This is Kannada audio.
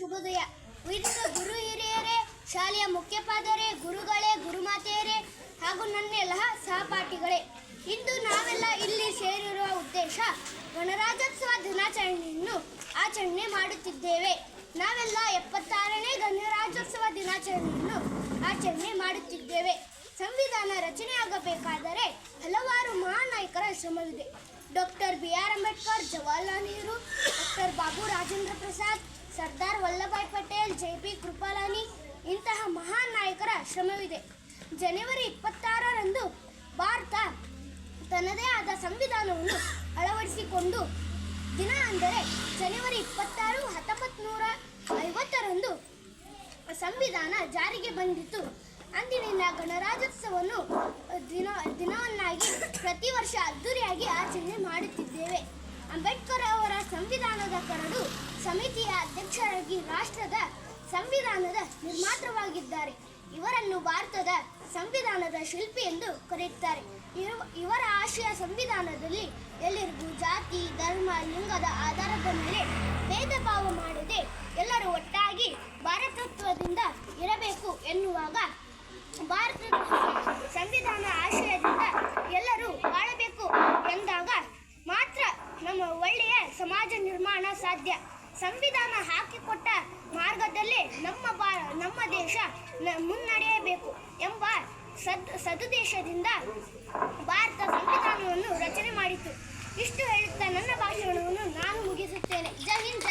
ಶುಭೋದಯ. ವಿವಿಧ ಗುರು ಹಿರಿಯರೇ, ಶಾಲೆಯ ಮುಖ್ಯೋಪಾಧ್ಯಾಯರೇ ಗುರುಗಳೇ, ಗುರುಮಾತೆಯರೇ, ಹಾಗೂ ನನ್ನೆಲ್ಲ ಸಹಪಾಠಿಗಳೇ. ಇಂದು ನಾವೆಲ್ಲ ಇಲ್ಲಿ ಸೇರಿರುವ ಉದ್ದೇಶ ಗಣರಾಜ್ಯೋತ್ಸವ ದಿನಾಚರಣೆಯನ್ನು ಆಚರಣೆ ಮಾಡುತ್ತಿದ್ದೇವೆ. ನಾವೆಲ್ಲ ಎಪ್ಪತ್ತಾರನೇ ಗಣರಾಜ್ಯೋತ್ಸವ ದಿನಾಚರಣೆಯನ್ನು ಆಚರಣೆ ಮಾಡುತ್ತಿದ್ದೇವೆ. ಸಂವಿಧಾನ ರಚನೆಯಾಗಬೇಕಾದರೆ ಹಲವಾರು ಮಹಾನ್ ನಾಯಕರ ಶ್ರಮವಿದೆ. Doctor B R Ambedkar, Jawaharlal Nehru, doctor Babu Rajendra Prasad Sardar Vallabhbhai Patel, J P Kripalani ಇಂತಹ ಮಹಾನ್ ನಾಯಕರ ಶ್ರಮವಿದೆ ಜನವರಿ ಇಪ್ಪತ್ತಾರರಂದು ಭಾರತ ತನ್ನದೇ ಆದ ಸಂವಿಧಾನವನ್ನು ಅಳವಡಿಸಿಕೊಂಡು, ದಿನ ಅಂದರೆ ಜನವರಿ ಇಪ್ಪತ್ತಾರು ಹತ್ತೊಂಬತ್ತು ನೂರ ಐವತ್ತರಂದು ಸಂವಿಧಾನ ಜಾರಿಗೆ ಬಂದಿತ್ತು. ಅಂದಿನಿಂದ ಗಣರಾಜ್ಯೋತ್ಸವವನ್ನು ದಿನ, ದಿನವನ್ನಾಗಿ ಪ್ರತಿ ವರ್ಷ ಅದ್ದೂರಿಯಾಗಿ ಆಚರಣೆ ಮಾಡುತ್ತಿದ್ದೇವೆ. ಅಂಬೇಡ್ಕರ್ ಅವರ ಸಂವಿಧಾನದ ಕರಡು ಅಧ್ಯಕ್ಷರಾಗಿ ರಾಷ್ಟ್ರದ ಸಂವಿಧಾನದ ನಿರ್ಮಾತೃವಾಗಿದ್ದಾರೆ ಇವರನ್ನು ಭಾರತದ ಸಂವಿಧಾನದ ಶಿಲ್ಪಿ ಎಂದು ಕರೆಯುತ್ತಾರೆ. ಇವ- ಇವರ ಆಶಯ ಸಂವಿಧಾನದಲ್ಲಿ ಎಲ್ಲರಿಗೂ ಜಾತಿ, ಧರ್ಮ, ಲಿಂಗದ ಆಧಾರದ ಮೇಲೆ ಭೇದ ಭಾವ ಮಾಡದೆ ಎಲ್ಲರೂ ಒಟ್ಟಾಗಿ ಭಾರತತ್ವದಿಂದ ಇರಬೇಕು ಎನ್ನುವಾಗ ಭಾರತದ ಸಂವಿಧಾನ ಆಶಯದಿಂದ ಎಲ್ಲರೂ ಬಾಳಬೇಕು ಎಂದಾಗ ಮಾತ್ರ ನಮ್ಮ ಒಳ್ಳೆಯ ಸಮಾಜ ನಿರ್ಮಾಣ ಸಾಧ್ಯ. ಸಂವಿಧಾನ ಹಾಕಿಕೊಟ್ಟ ಮಾರ್ಗದಲ್ಲಿ ನಮ್ಮ ಬಾ, ನಮ್ಮ ದೇಶ ಮುನ್ನಡೆಯಬೇಕು ಎಂಬ ಸದ್ ಸದುದೇಶದಿಂದ ಭಾರತ ಸಂವಿಧಾನವನ್ನು ರಚನೆ ಮಾಡಿತು. ಇಷ್ಟು ಹೇಳುತ್ತಾ ನನ್ನ ಭಾಷಣವನ್ನು ನಾನು ಮುಗಿಸುತ್ತೇನೆ. ಜೈ ಹಿಂದ್